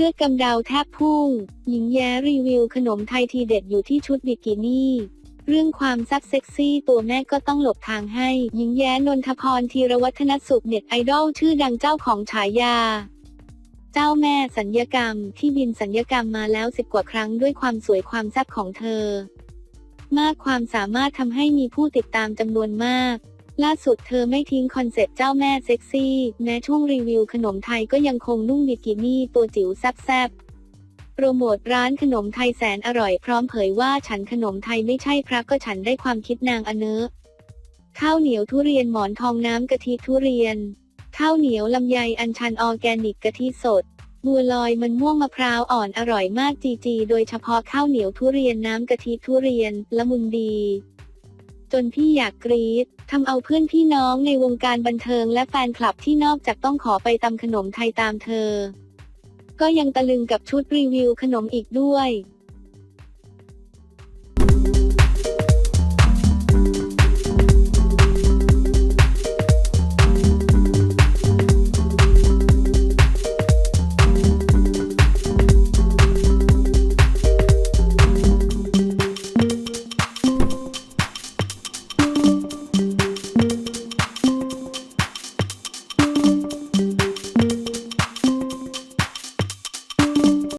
เลือดกำเดาแทบพุ่ง หญิงแย้รีวิวขนมไทยทีเด็ดอยู่ที่ชุดบิกินี่ เรื่องความซับเซ็กซี่ตัวแม่ก็ต้องหลบทางให้ หญิงแย้นนทพรธีรวัฒนสุขเน็ตไอดอลชื่อดังเจ้าของฉายา เจ้าแม่สัญญกรรมที่บินสัญญกรรมมาแล้วสิบกว่าครั้งด้วยความสวยความแซ่บของเธอ มากความสามารถทำให้มีผู้ติดตามจำนวนมาก ล่าสุดเธอไม่ทิ้งคอนเซ็ปต์เจ้าแม่เซ็กซี่ แม้ช่วงรีวิวขนมไทยก็ยังคงนุ่งบิกินี่ตัวจิ๋วแซ่บๆ โปรโมทร้านขนมไทยแสนอร่อยพร้อมเผยว่าฉันขนมไทยไม่ใช่พระก็ฉันได้ความคิดนางอเนอะข้าวเหนียวทุเรียนหมอนทองน้ำกะทิทุเรียน ข้าวเหนียวลำไยอัญชันออร์แกนิกกะทิสดบัวลอยมันม่วงมะพร้าวอ่อนอร่อยมากจีจีโดยเฉพาะข้าวเหนียวทุเรียนน้ำกะทิทุเรียนละมุนดี จนพี่อยากกรี๊ดทำเอาเพื่อนพี่น้องในวงการบันเทิงและแฟนคลับที่นอกจากต้องขอไปตำขนมไทยตามเธอ ก็ยังตะลึงกับชุดรีวิวขนมอีกด้วย